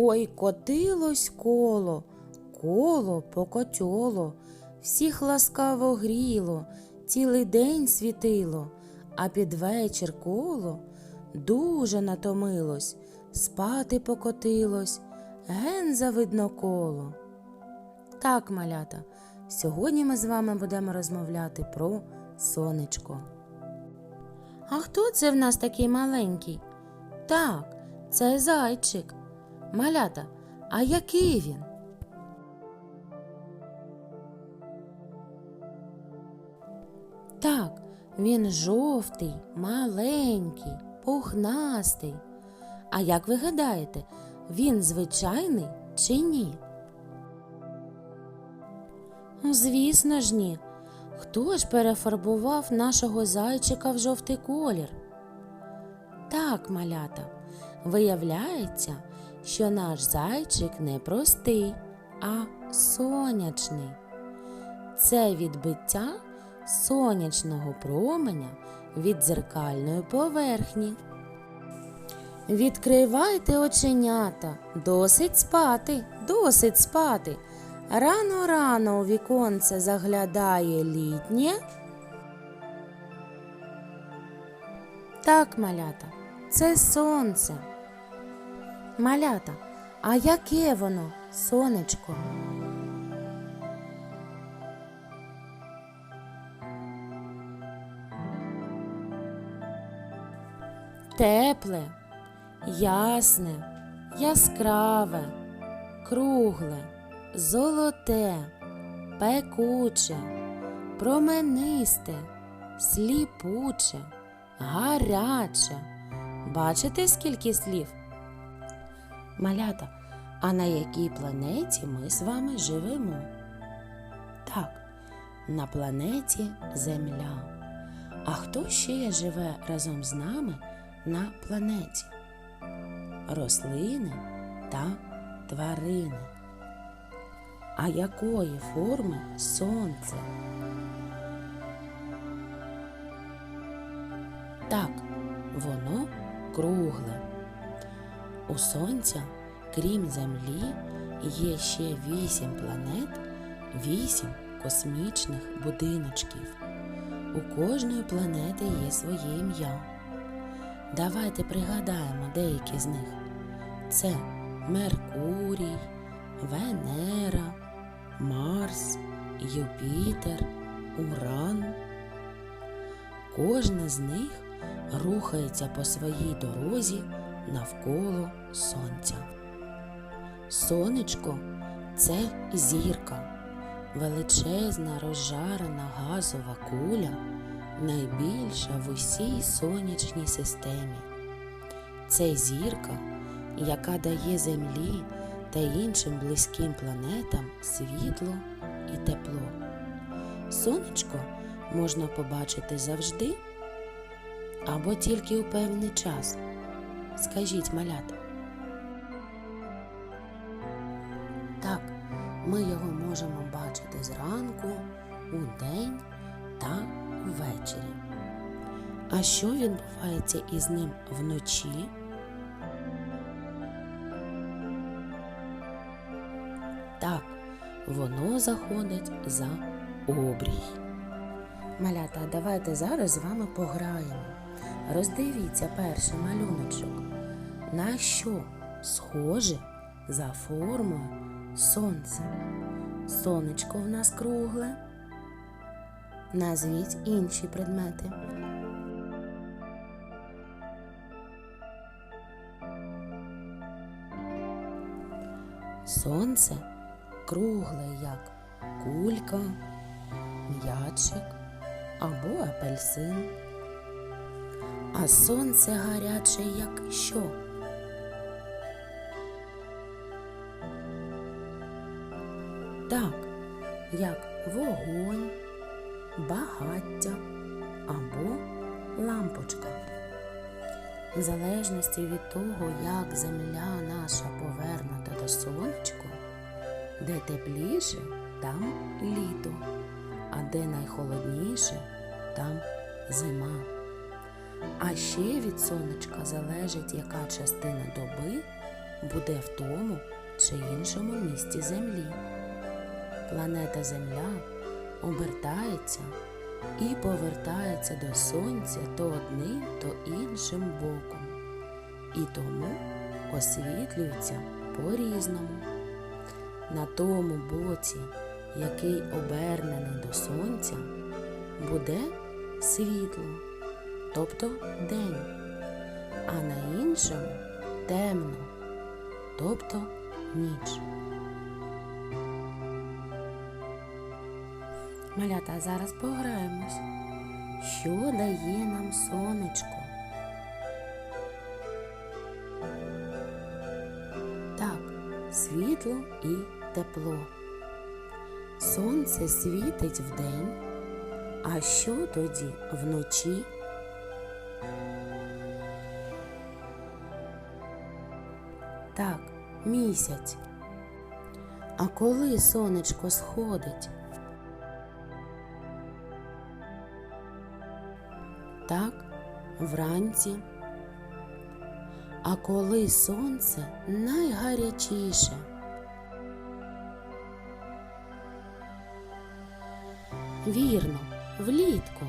Ой, котилось коло, коло покотьоло, всіх ласкаво гріло, цілий день світило, а під вечір коло дуже натомилось, спати покотилось, ген завидно коло. Так, малята, сьогодні ми з вами будемо розмовляти про сонечко. А хто це в нас такий маленький? Так, це зайчик. Малята, а який він? Так, він жовтий, маленький, пухнастий. А як ви гадаєте, він звичайний чи ні? Ну, Звісно ж ні. Хто ж перефарбував нашого зайчика в жовтий колір? Так, малята, виявляється, що наш зайчик не простий, а сонячний. Це відбиття сонячного променя від дзеркальної поверхні. Відкривайте оченята, досить спати, досить спати. Рано рано у віконце заглядає літнє. Так, малята, це сонце. Малята, а яке воно, сонечко? Тепле, ясне, яскраве, кругле, золоте, пекуче, променисте, сліпуче, гаряче. Бачите, скільки слів? Малята, а на якій планеті ми з вами живемо? Так, на планеті Земля. А хто ще живе разом з нами на планеті? Рослини та тварини. А якої форми сонце? Так, воно кругле. У сонця, крім Землі, є ще вісім планет, вісім космічних будиночків. У кожної планети є своє ім'я. Давайте пригадаємо деякі з них. Це Меркурій, Венера, Марс, Юпітер, Уран. Кожна з них рухається по своїй дорозі навколо Сонця. Сонечко це зірка, величезна розжарена газова куля, найбільша в усій сонячній системі. Це зірка, яка дає Землі та іншим близьким планетам світло і тепло. Сонечко можна побачити завжди або тільки у певний час. Скажіть, малята. Так, ми його можемо бачити зранку, у день та ввечері. А що відбувається із ним вночі? Так, воно заходить за обрій. Малята, давайте зараз з вами пограємо. Роздивіться перший малюночок. На що схоже за формою сонце? Сонечко в нас кругле. Назвіть інші предмети. Сонце кругле, як кулька, м'ячик або апельсин. А сонце гаряче, як що? Так, як вогонь, багаття або лампочка. В залежності від того, як земля наша повернута до сонечку, де тепліше, там літо, а де найхолодніше, там зима. А ще від сонечка залежить, яка частина доби буде в тому чи іншому місці Землі. Планета Земля обертається і повертається до Сонця то одним, то іншим боком, і тому освітлюється по-різному. На тому боці, який обернений до Сонця, буде світло, тобто день, а на іншому темно, тобто ніч. Малята, зараз пограємось. Що дає нам сонечко? Так, світло і тепло. Сонце світить вдень, а що тоді вночі? Так, місяць. А коли сонечко сходить? Так, вранці. А коли сонце найгарячіше? Вірно, влітку.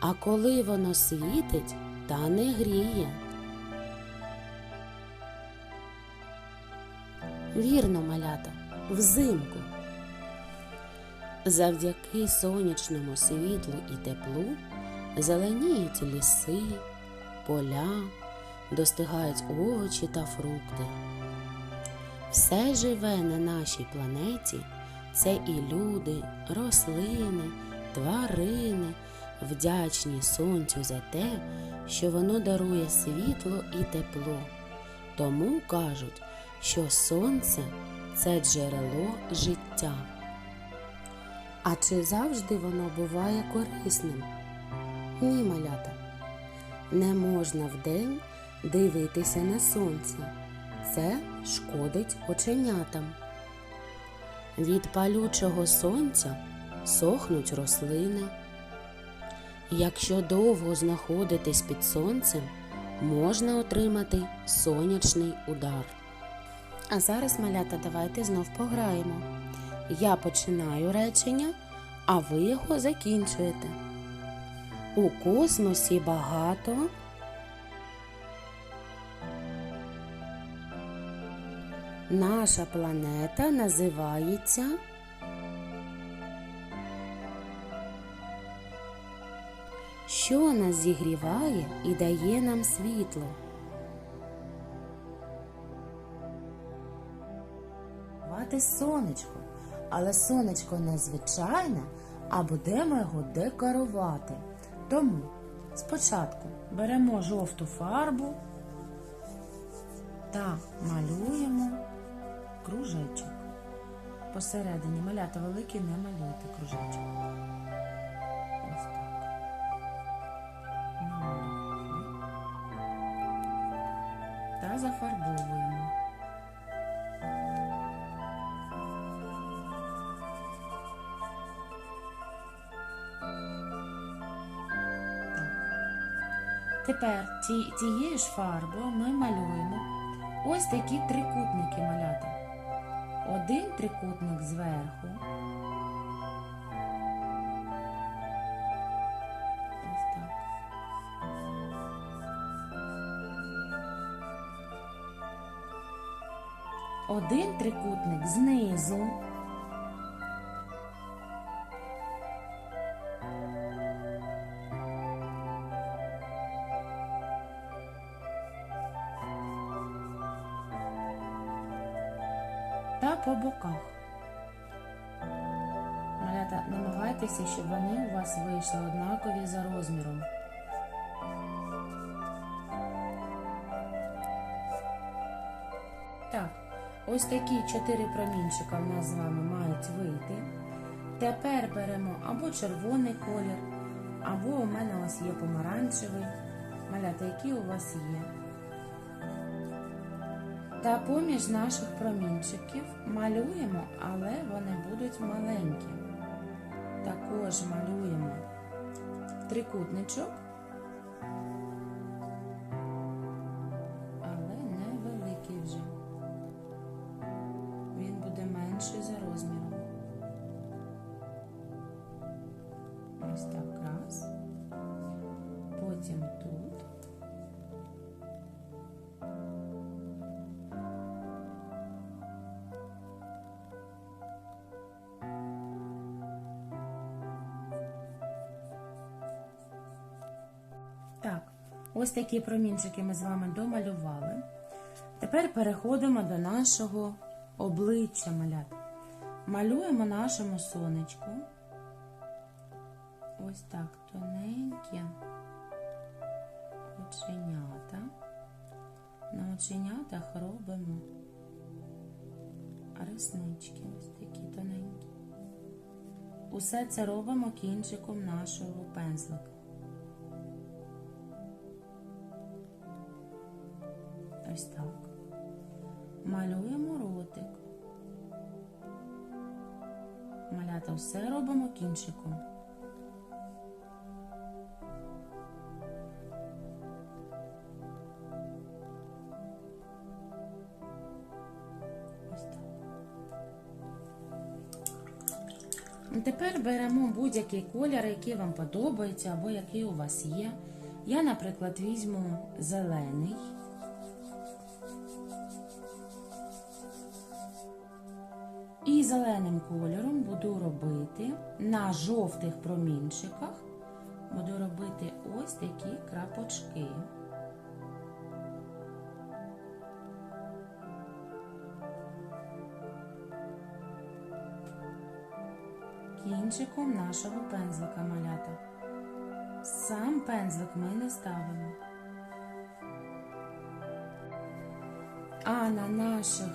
А коли воно світить та не гріє? Вірно, малята, взимку. Завдяки сонячному світлу і теплу зеленіють ліси, поля, достигають овочі та фрукти. Все живе на нашій планеті це і люди, рослини, тварини, вдячні сонцю за те, що воно дарує світло і тепло. Тому кажуть, що сонце це джерело життя. А чи завжди воно буває корисним? Ні, малята. Не можна вдень дивитися на сонце. Це шкодить оченятам. Від палючого сонця сохнуть рослини. Якщо довго знаходитись під сонцем, можна отримати сонячний удар. А зараз, малята, давайте знов пограємо. Я починаю речення, а ви його закінчуєте. У космосі багато. Наша планета називається. Що нас зігріває і дає нам світло? Мати сонечко, але сонечко не звичайне, а будемо його декорувати. Тому спочатку беремо жовту фарбу та малюємо кружечок. Посередині малята великий не малюйте кружечок. Ось так. Та зафарбовуємо. Тепер ті, тією ж фарбою ми малюємо ось такі трикутники малята. Один трикутник зверху. Ось так. Один трикутник знизу. Боках. Малята, намагайтеся, щоб вони у вас вийшли однакові за розміром. Так, ось такі чотири промінчика в нас з вами мають вийти. Тепер беремо або червоний колір, або у мене ось є помаранчевий. Малята, які у вас є. Та поміж наших промінчиків малюємо, але вони будуть маленькі. Також малюємо трикутничок, Ось такі промінчики ми з вами домалювали. Тепер переходимо до нашого обличчя малят. Малюємо нашому сонечку. Ось так тоненькі оченята. На оченятах робимо реснички, ось такі тоненькі. Усе це робимо кінчиком нашого пензлика. Ось так. Малюємо ротик. Малята все робимо кінчиком. Ну, Тепер беремо будь-який колір, який вам подобається або який у вас є. Я, наприклад, візьму зелений. І зеленим кольором буду робити на жовтих промінчиках, буду робити ось такі крапочки. Кінчиком нашого пензлика малята. Сам пензлик ми не ставимо. А на наших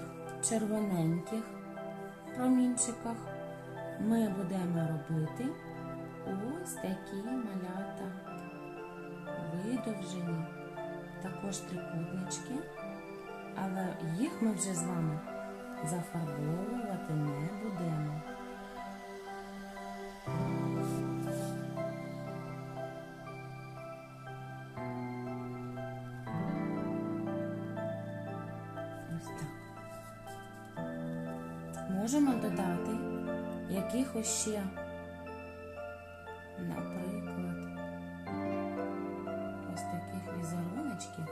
червоненьких промінчиках ми будемо робити ось такі малята видовжені, також трикутнички, але їх ми вже з вами зафарбовувати не будемо. Можемо додати якихось ще, наприклад, ось таких візеруночків.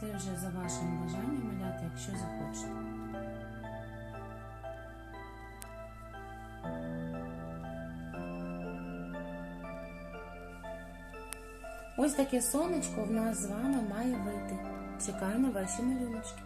Це вже за вашим бажанням маляти, якщо захочете. Ось таке сонечко в нас з вами має вийти. Чекаю на ваші малюночки.